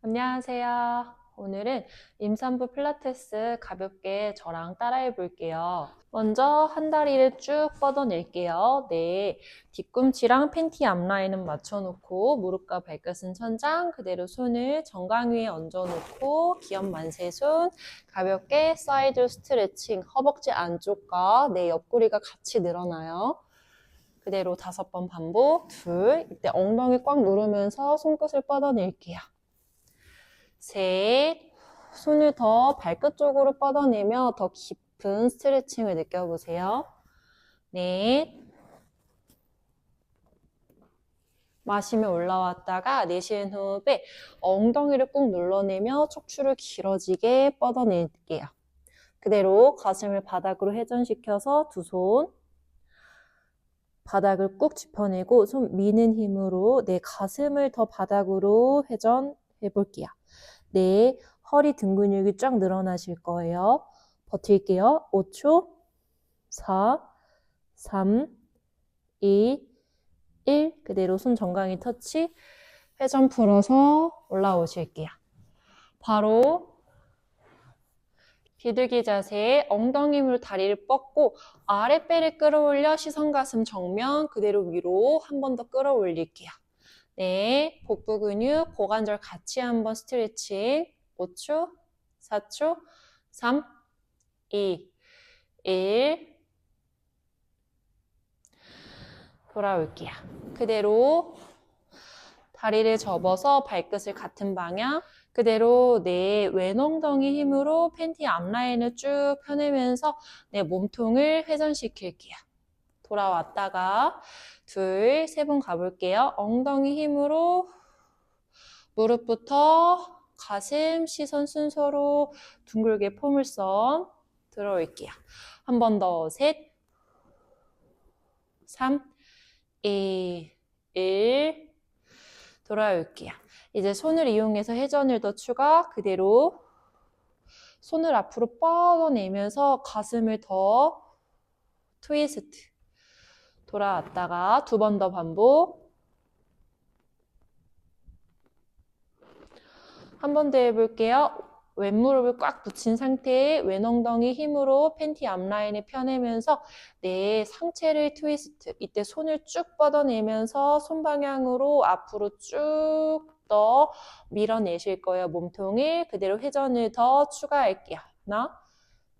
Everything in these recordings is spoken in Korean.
안녕하세요. 오늘은 임산부 필라테스 가볍게 저랑 따라해 볼게요. 먼저 한 다리를 쭉 뻗어낼게요. 네. 뒤꿈치랑 팬티 앞라인은 맞춰놓고 무릎과 발끝은 천장 그대로 손을 정강 위에 얹어놓고 기업 만세 손 가볍게 사이드 스트레칭 허벅지 안쪽과 내 옆구리가 같이 늘어나요. 그대로 다섯 번 반복 둘 이때 엉덩이 꽉 누르면서 손끝을 뻗어낼게요. 셋, 손을 더 발끝 쪽으로 뻗어내며 더 깊은 스트레칭을 느껴보세요. 넷, 마시며 올라왔다가 내쉬는 호흡에 엉덩이를 꾹 눌러내며 척추를 길어지게 뻗어낼게요. 그대로 가슴을 바닥으로 회전시켜서 두 손 바닥을 꾹 짚어내고 손 미는 힘으로 내 가슴을 더 바닥으로 회전 해 볼게요. 네, 허리 등 근육이 쫙 늘어나실 거예요. 버틸게요. 5초, 4, 3, 2, 1. 그대로 손 정강이 터치. 회전 풀어서 올라오실게요. 바로 비둘기 자세, 엉덩이 힘으로 다리를 뻗고 아랫배를 끌어올려 시선 가슴 정면 그대로 위로 한 번 더 끌어올릴게요. 네, 복부 근육, 고관절 같이 한번 스트레칭. 5초, 4초, 3, 2, 1. 돌아올게요. 그대로 다리를 접어서 발끝을 같은 방향. 그대로 내 왼엉덩이 힘으로 팬티 앞라인을 쭉 펴내면서 내 몸통을 회전시킬게요. 돌아왔다가 둘, 세 번 가볼게요. 엉덩이 힘으로 무릎부터 가슴, 시선 순서로 둥글게 포물선 들어올게요. 한 번 더, 셋, 3, 2, 1, 돌아올게요. 이제 손을 이용해서 회전을 더 추가, 그대로 손을 앞으로 뻗어내면서 가슴을 더 트위스트. 돌아왔다가 두 번 더 반복. 한 번 더 해볼게요. 왼무릎을 꽉 붙인 상태에 왼엉덩이 힘으로 팬티 앞라인을 펴내면서 내 상체를 트위스트. 이때 손을 쭉 뻗어내면서 손 방향으로 앞으로 쭉 더 밀어내실 거예요. 몸통을 그대로 회전을 더 추가할게요. 하나,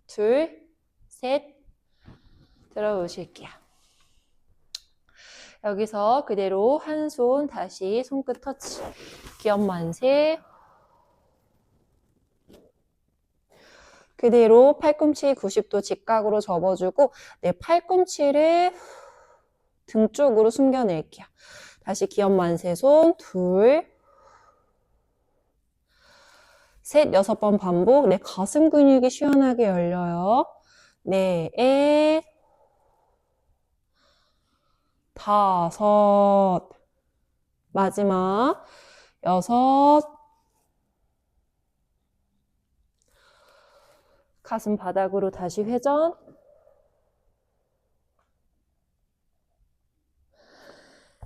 둘, 셋, 들어오실게요. 여기서 그대로 한 손 다시 손끝 터치. 기업 만세. 그대로 팔꿈치 90도 직각으로 접어주고 내 팔꿈치를 등 쪽으로 숨겨낼게요. 다시 기업 만세 손 둘, 셋, 여섯 번 반복. 내 가슴 근육이 시원하게 열려요. 넷, 다섯, 마지막 여섯, 가슴 바닥으로 다시 회전.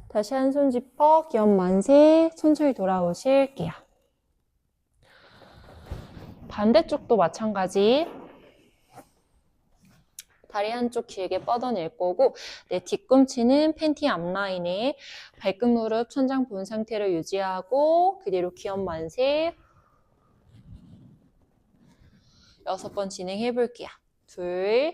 다시 한 손 짚어 기업 만세 천천히 돌아오실게요. 반대쪽도 마찬가지. 다리 한쪽 길게 뻗어낼 거고 내 뒤꿈치는 팬티 앞라인에 발끝 무릎 천장 본 상태를 유지하고 그대로 기업 만세 여섯 번 진행해 볼게요. 둘.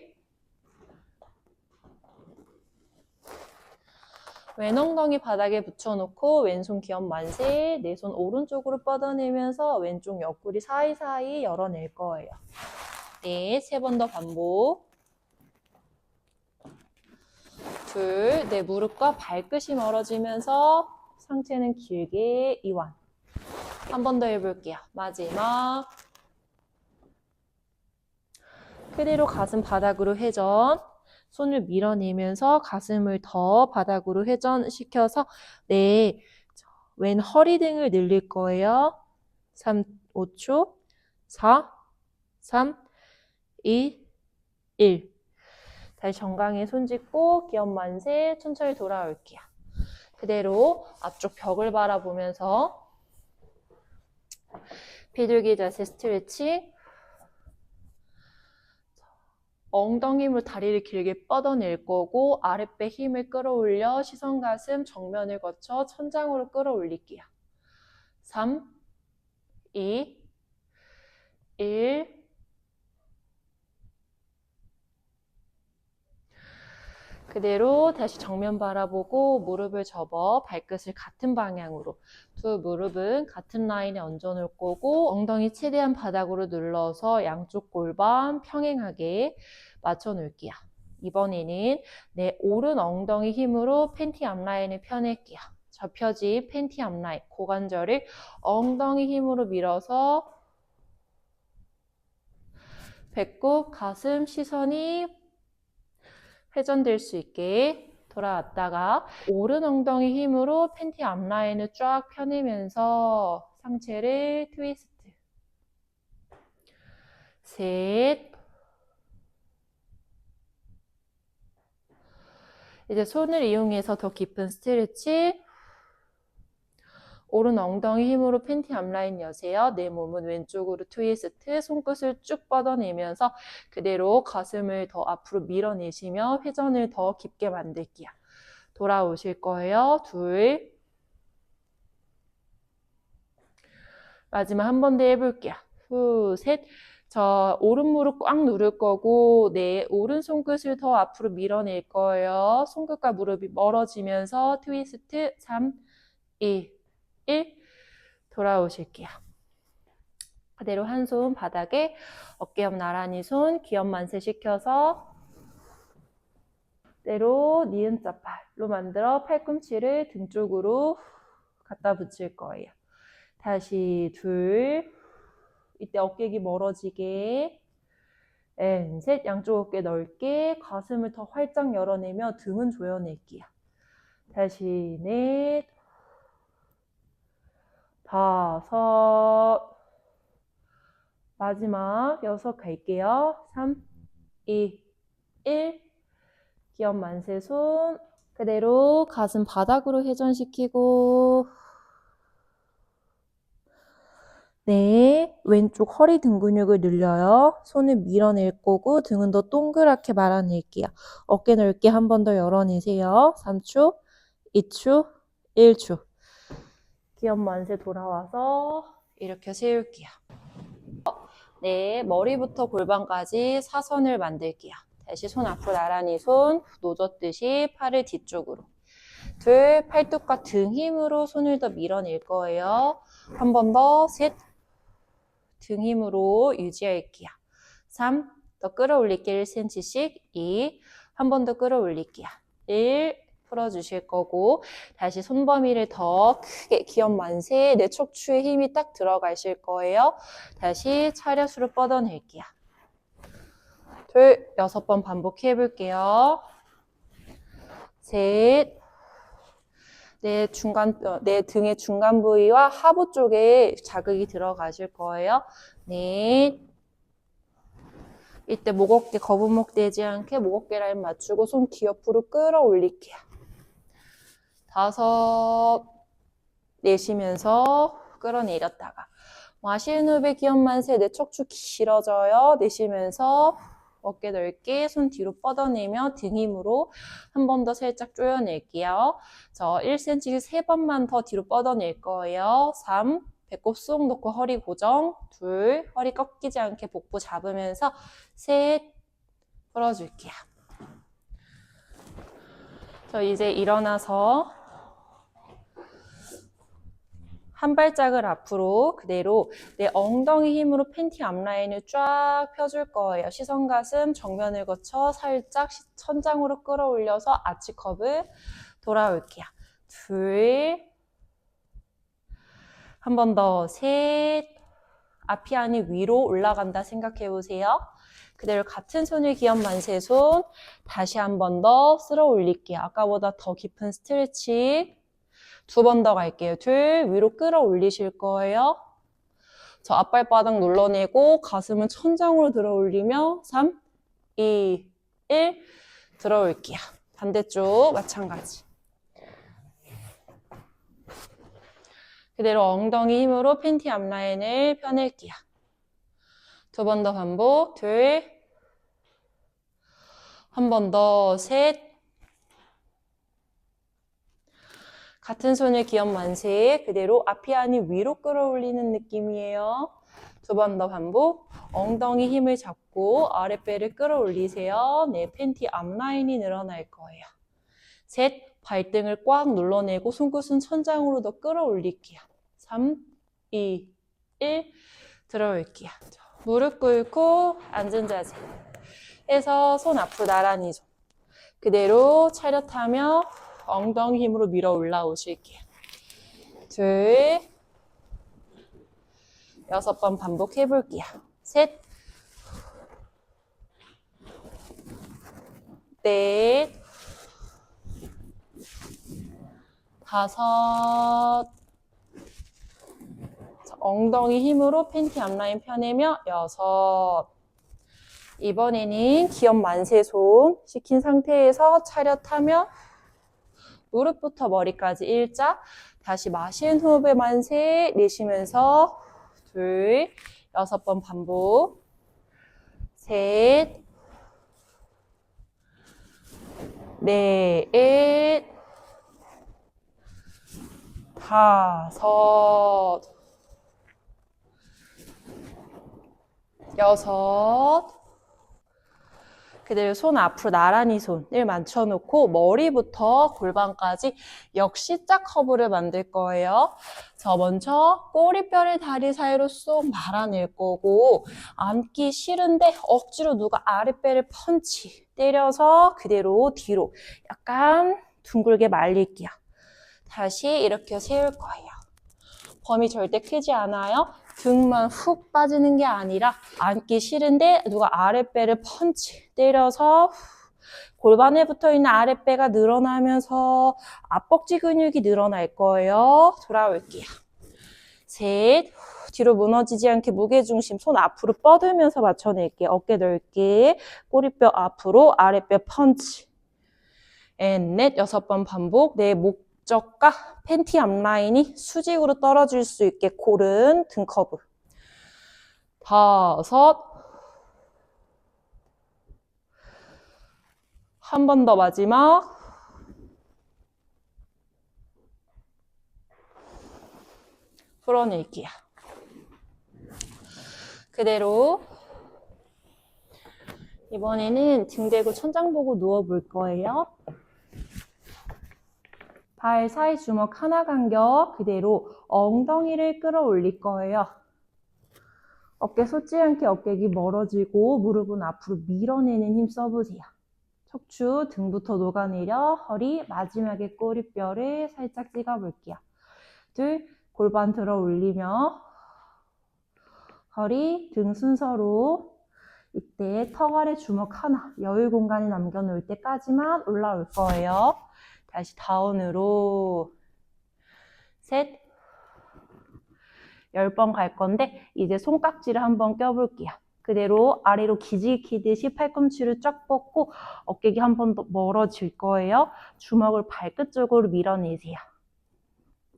왼엉덩이 바닥에 붙여놓고 왼손 기업 만세, 내 손 오른쪽으로 뻗어내면서 왼쪽 옆구리 사이사이 열어낼 거예요. 네, 세 번 더 반복. 둘, 내 무릎과 발끝이 멀어지면서 상체는 길게 이완. 한 번 더 해볼게요. 마지막. 그대로 가슴 바닥으로 회전. 손을 밀어내면서 가슴을 더 바닥으로 회전시켜서 내 왼 허리 등을 늘릴 거예요. 3, 5초, 4, 3, 2, 1. 다시 정강에 손 짚고 기업 만세 천천히 돌아올게요. 그대로 앞쪽 벽을 바라보면서 비둘기 자세 스트레치. 엉덩이 힘으로 다리를 길게 뻗어낼 거고 아랫배 힘을 끌어올려 시선 가슴 정면을 거쳐 천장으로 끌어올릴게요. 3, 2, 1. 그대로 다시 정면 바라보고 무릎을 접어 발끝을 같은 방향으로 두 무릎은 같은 라인에 얹어 놓을 거고 엉덩이 최대한 바닥으로 눌러서 양쪽 골반 평행하게 맞춰 놓을게요. 이번에는 내 오른 엉덩이 힘으로 팬티 앞라인을 펴낼게요. 접혀진 팬티 앞라인, 고관절을 엉덩이 힘으로 밀어서 배꼽, 가슴, 시선이 회전될 수 있게 돌아왔다가 오른 엉덩이 힘으로 팬티 앞라인을 쫙 펴내면서 상체를 트위스트. 셋. 이제 손을 이용해서 더 깊은 스트레치 오른 엉덩이 힘으로 팬티 앞라인 여세요. 내 몸은 왼쪽으로 트위스트, 손끝을 쭉 뻗어내면서 그대로 가슴을 더 앞으로 밀어내시며 회전을 더 깊게 만들게요. 돌아오실 거예요. 둘. 마지막 한 번 더 해볼게요. 후, 셋. 저 오른 무릎 꽉 누를 거고 내 오른 손끝을 더 앞으로 밀어낼 거예요. 손끝과 무릎이 멀어지면서 트위스트 3, 2, 1 돌아오실게요. 그대로 한 손 바닥에 어깨 옆 나란히 손 기업 만세 시켜서 그대로 니은 자 팔로 만들어 팔꿈치를 등 쪽으로 갖다 붙일 거예요. 다시 둘 이때 어깨기 멀어지게 앤, 셋 양쪽 어깨 넓게 가슴을 더 활짝 열어내며 등은 조여낼게요. 다시 넷 다섯, 마지막 여섯 갈게요. 3, 2, 1. 기업 만세 손. 그대로 가슴 바닥으로 회전시키고, 네, 왼쪽 허리 등 근육을 늘려요. 손을 밀어낼 거고, 등은 더 동그랗게 말아낼게요. 어깨 넓게 한 번 더 열어내세요. 3초, 2초, 1초. 기업 만세 돌아와서 이렇게 세울게요. 네, 머리부터 골반까지 사선을 만들게요. 다시 손 앞으로 나란히 손 놓졌듯이 팔을 뒤쪽으로. 둘, 팔뚝과 등 힘으로 손을 더 밀어낼 거예요. 한 번 더, 셋. 등 힘으로 유지할게요. 3, 더 끌어올릴게요. 1cm씩. 2, 한 번 더 끌어올릴게요. 1, 풀어주실 거고 다시 손범위를 더 크게 기업 만세 내 척추에 힘이 딱 들어가실 거예요. 다시 차렷으로 뻗어낼게요. 둘, 여섯 번 반복해 볼게요. 셋, 내 중간, 어, 내 등의 중간 부위와 하부 쪽에 자극이 들어가실 거예요. 넷, 이때 목 어깨 거북목 되지 않게 목 어깨 라인 맞추고 손 뒤 옆으로 끌어올릴게요. 다섯 내쉬면서 끌어내렸다가 마시는 호흡에 기업 만세 내 척추 길어져요. 내쉬면서 어깨 넓게 손 뒤로 뻗어내며 등 힘으로 한 번 더 살짝 조여낼게요. 저 1cm 세 번만 더 뒤로 뻗어낼 거예요. 3 배꼽 쏙 놓고 허리 고정 둘 허리 꺾이지 않게 복부 잡으면서 셋 풀어줄게요. 저 이제 일어나서 한 발짝을 앞으로 그대로 내 엉덩이 힘으로 팬티 앞라인을 쫙 펴줄 거예요. 시선 가슴 정면을 거쳐 살짝 시- 천장으로 끌어올려서 아치컵을 돌아올게요. 둘, 한 번 더, 셋, 앞이 아닌 위로 올라간다 생각해 보세요. 그대로 같은 손을 기업 만세 손 다시 한 번 더 쓸어 올릴게요. 아까보다 더 깊은 스트레치 두 번 더 갈게요. 둘, 위로 끌어올리실 거예요. 저 앞발바닥 눌러내고 가슴은 천장으로 들어 올리며 3, 2, 1 들어 올게요. 반대쪽 마찬가지. 그대로 엉덩이 힘으로 팬티 앞라인을 펴낼게요. 두 번 더 반복. 둘. 한 번 더. 셋. 같은 손을 기업 만세. 그대로 앞이 아닌 위로 끌어올리는 느낌이에요. 두 번 더 반복. 엉덩이 힘을 잡고 아랫배를 끌어올리세요. 네, 팬티 앞라인이 늘어날 거예요. 셋. 발등을 꽉 눌러내고 손끝은 천장으로 더 끌어올릴게요. 3, 2, 1. 들어올게요. 무릎 꿇고 앉은 자세. 해서 손 앞으로 나란히 좀. 그대로 차렷하며 엉덩이 힘으로 밀어 올라오실게요. 둘, 여섯 번 반복해 볼게요. 셋, 넷, 다섯, 자, 엉덩이 힘으로 팬티 앞라인 펴내며 여섯. 이번에는 기업 만세 손 시킨 상태에서 차렷하며 무릎부터 머리까지 일자. 다시 마신 호흡에 만세 내쉬면서 둘, 여섯 번 반복. 셋, 넷, 다섯, 여섯, 그대로 손 앞으로 나란히 손을 맞춰놓고 머리부터 골반까지 역시 짝 커브를 만들 거예요. 자, 먼저 꼬리뼈를 다리 사이로 쏙 말아낼 거고 앉기 싫은데 억지로 누가 아랫배를 펀치 때려서 그대로 뒤로 약간 둥글게 말릴게요. 다시 이렇게 세울 거예요. 범위 절대 크지 않아요. 등만 훅 빠지는 게 아니라 앉기 싫은데 누가 아랫배를 펀치 때려서 골반에 붙어 있는 아랫배가 늘어나면서 앞벅지 근육이 늘어날 거예요. 돌아올게요. 셋, 뒤로 무너지지 않게 무게중심 손 앞으로 뻗으면서 맞춰낼게요. 어깨 넓게 꼬리뼈 앞으로 아랫배 펀치. 앤, 넷, 여섯 번 반복. 내 목 적과 팬티 앞라인이 수직으로 떨어질 수 있게 고른 등 커브. 다섯. 한 번 더 마지막. 풀어낼게요. 그대로 이번에는 등 대고 천장 보고 누워 볼 거예요. 발 사이 주먹 하나 간격 그대로 엉덩이를 끌어올릴 거예요. 어깨 솟지 않게 어깨기 멀어지고 무릎은 앞으로 밀어내는 힘 써보세요. 척추 등부터 녹아내려 허리 마지막에 꼬리뼈를 살짝 찍어볼게요. 둘 골반 들어 올리며 허리 등 순서로 이때 턱 아래 주먹 하나 여유 공간을 남겨놓을 때까지만 올라올 거예요. 다시 다운으로 셋, 열 번 갈 건데 이제 손깍지를 한번 껴볼게요. 그대로 아래로 기지 키듯이 팔꿈치를 쫙 뻗고 어깨기 한 번 더 멀어질 거예요. 주먹을 발끝 쪽으로 밀어내세요.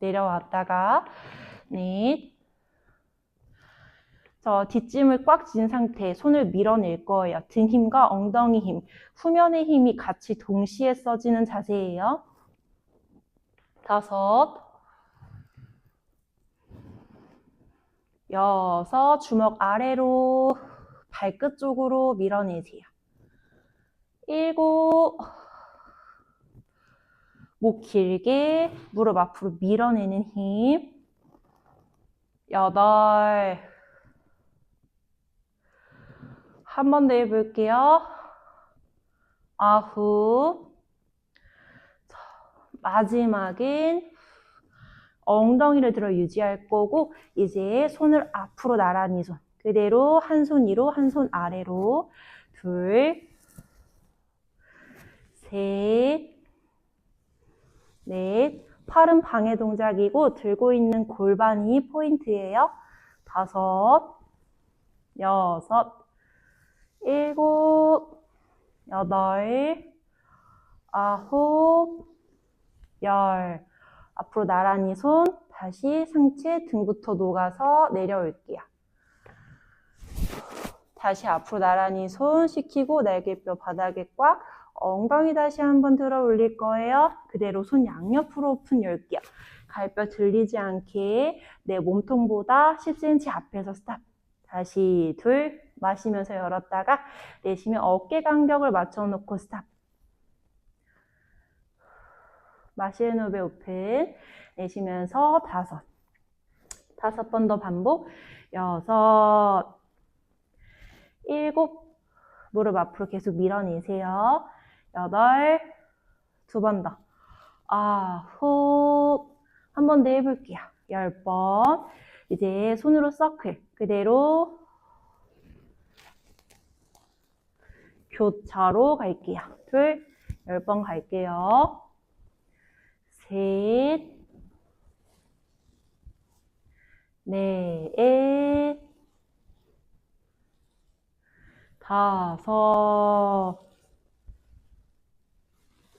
내려왔다가 넷, 저 뒷짐을 꽉 쥔 상태 손을 밀어낼 거예요. 등 힘과 엉덩이 힘, 후면의 힘이 같이 동시에 써지는 자세예요. 다섯, 여섯, 주먹 아래로 발끝 쪽으로 밀어내세요. 일곱, 목 길게 무릎 앞으로 밀어내는 힘. 여덟, 한 번 더 해볼게요. 아홉. 자, 마지막은 엉덩이를 들어 유지할 거고, 이제 손을 앞으로 나란히 손. 그대로 한 손 위로, 한 손 아래로. 둘, 셋, 넷. 팔은 방해 동작이고, 들고 있는 골반이 포인트예요. 다섯, 여섯, 일곱, 여덟, 아홉, 열. 앞으로 나란히 손, 다시 상체 등부터 녹아서 내려올게요. 다시 앞으로 나란히 손 식히고 날개뼈 바닥에 꽉 엉덩이 다시 한번 들어 올릴 거예요. 그대로 손 양옆으로 오픈 열게요. 갈뼈 들리지 않게 내 몸통보다 10cm 앞에서 스탑. 다시 둘 마시면서 열었다가 내쉬면 어깨 간격을 맞춰놓고 스탑. 마시는 호흡에 오픈. 내쉬면서 다섯. 다섯 번 더 반복. 여섯. 일곱. 무릎 앞으로 계속 밀어내세요. 여덟. 두 번 더. 아홉. 한 번 더 해볼게요. 열 번. 이제 손으로 서클. 그대로 교차로 갈게요. 둘. 열 번 갈게요. 셋. 넷. 다섯.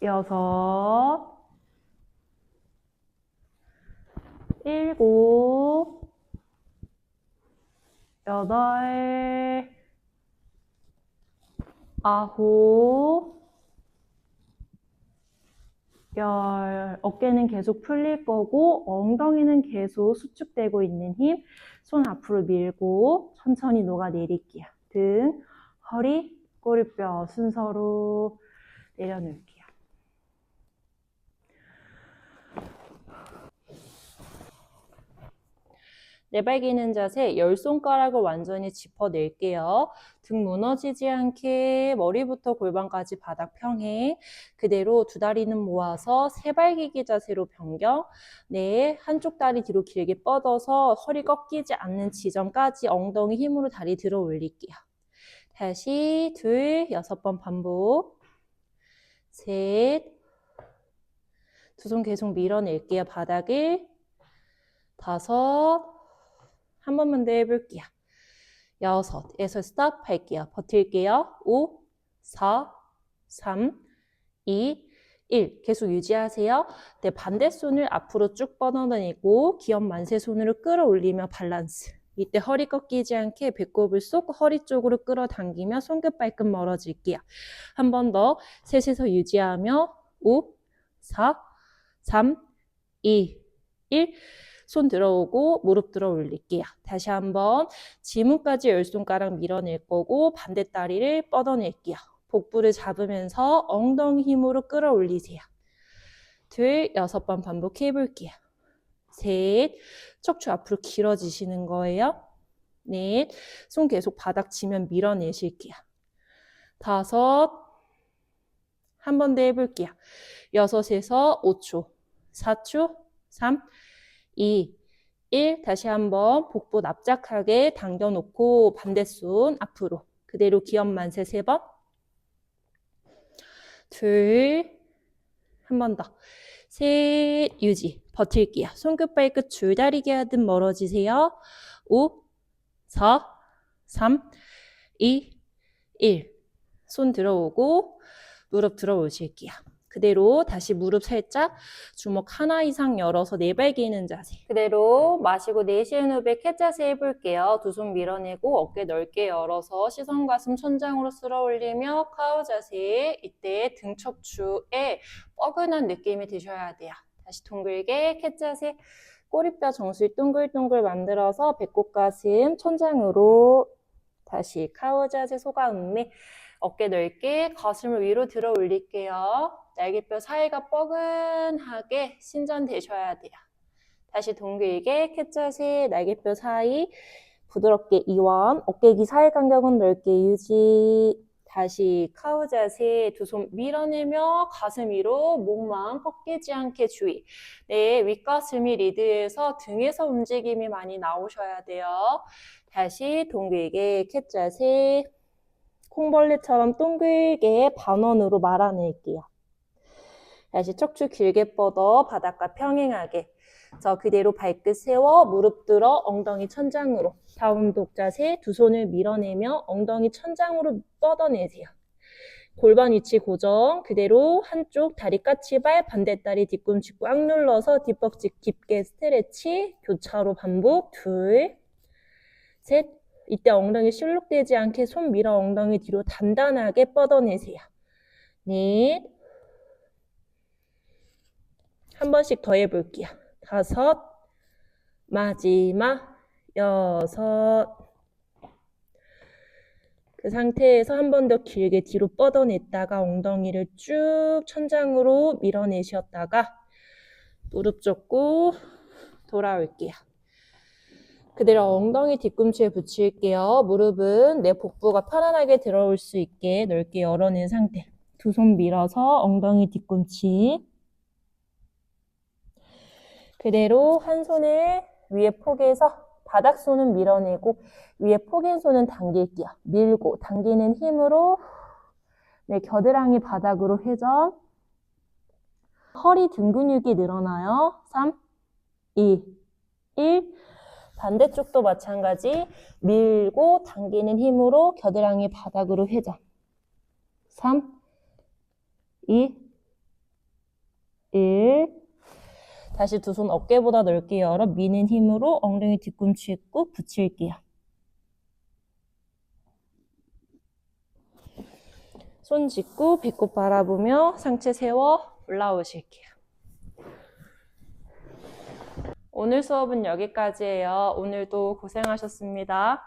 여섯. 일곱. 여덟. 아홉. 열, 어깨는 계속 풀릴 거고, 엉덩이는 계속 수축되고 있는 힘, 손 앞으로 밀고, 천천히 녹아내릴게요. 등, 허리, 꼬리뼈 순서로 내려놓을게요. 내발기는 자세, 열 손가락을 완전히 짚어낼게요. 등 무너지지 않게 머리부터 골반까지 바닥 평행. 그대로 두 다리는 모아서 세발기기 자세로 변경. 네, 한쪽 다리 뒤로 길게 뻗어서 허리 꺾이지 않는 지점까지 엉덩이 힘으로 다리 들어 올릴게요. 다시 둘, 여섯 번 반복. 셋. 두 손 계속 밀어낼게요. 바닥을. 다섯. 한 번만 더 해볼게요. 여섯에서 스탑 할게요. 버틸게요. 5, 4, 3, 2, 1. 계속 유지하세요. 네, 반대 손을 앞으로 쭉 뻗어내고 기업 만세 손으로 끌어올리며 밸런스. 이때 허리 꺾이지 않게 배꼽을 쏙 허리 쪽으로 끌어당기며 손끝 발끝 멀어질게요. 한 번 더 셋에서 유지하며 5, 4, 3, 2, 1. 손 들어오고 무릎 들어 올릴게요. 다시 한번 지문까지 열 손가락 밀어낼 거고 반대 다리를 뻗어낼게요. 복부를 잡으면서 엉덩이 힘으로 끌어올리세요. 둘, 여섯 번 반복해 볼게요. 셋, 척추 앞으로 길어지시는 거예요. 넷, 손 계속 바닥 지면 밀어내실게요. 다섯, 한 번 더 해볼게요. 여섯에서 5초, 4초, 3, 2, 1. 다시 한번 복부 납작하게 당겨놓고 반대손 앞으로. 그대로 기업 만세 세 번. 둘. 한 번 더. 셋. 유지. 버틸게요. 손끝 발끝 줄다리기 하듯 멀어지세요. 5, 4, 3, 2, 1. 손 들어오고 무릎 들어오실게요. 그대로 다시 무릎 살짝 주먹 하나 이상 열어서 내발기는 자세. 그대로 마시고 내쉬는 호흡에 캣 자세 해볼게요. 두 손 밀어내고 어깨 넓게 열어서 시선 가슴 천장으로 쓸어 올리며 카우 자세. 이때 등 척추에 뻐근한 느낌이 드셔야 돼요. 다시 둥글게 캣 자세. 꼬리뼈 정수리 동글동글 만들어서 배꼽 가슴 천장으로 다시 카우 자세 소가 음미 어깨 넓게 가슴을 위로 들어 올릴게요. 날개뼈 사이가 뻐근하게 신전되셔야 돼요. 다시 동글게 캣자세 날개뼈 사이 부드럽게 이완 어깨기 사이 간격은 넓게 유지 다시 카우 자세 두 손 밀어내며 가슴 위로 목만 꺾이지 않게 주의 네 윗가슴이 리드해서 등에서 움직임이 많이 나오셔야 돼요 다시 동글게 캣 자세 콩벌레처럼 동글게 반원으로 말아낼게요. 다시 척추 길게 뻗어 바닥과 평행하게. 저 그대로 발끝 세워 무릎 들어 엉덩이 천장으로. 다운 독 자세 두 손을 밀어내며 엉덩이 천장으로 뻗어내세요. 골반 위치 고정. 그대로 한쪽 다리 까치발, 반대 다리 뒤꿈치 꽉 눌러서 뒷벅지 깊게 스트레치. 교차로 반복. 둘, 셋. 이때 엉덩이 실룩되지 않게 손 밀어 엉덩이 뒤로 단단하게 뻗어내세요. 넷. 한 번씩 더 해볼게요. 다섯. 마지막. 여섯. 그 상태에서 한 번 더 길게 뒤로 뻗어냈다가 엉덩이를 쭉 천장으로 밀어내셨다가 무릎 접고 돌아올게요. 그대로 엉덩이 뒤꿈치에 붙일게요. 무릎은 내 복부가 편안하게 들어올 수 있게 넓게 열어낸 상태. 두 손 밀어서 엉덩이 뒤꿈치. 그대로 한 손을 위에 포개서 바닥 손은 밀어내고 위에 포갠 손은 당길게요. 밀고 당기는 힘으로 내 겨드랑이 바닥으로 회전. 허리 등 근육이 늘어나요. 3, 2, 1. 반대쪽도 마찬가지. 밀고 당기는 힘으로 겨드랑이 바닥으로 회전. 3, 2, 1. 다시 두 손 어깨보다 넓게 열어 미는 힘으로 엉덩이 뒤꿈치에 꾹 붙일게요. 손 짚고 배꼽 바라보며 상체 세워 올라오실게요. 오늘 수업은 여기까지예요. 오늘도 고생하셨습니다.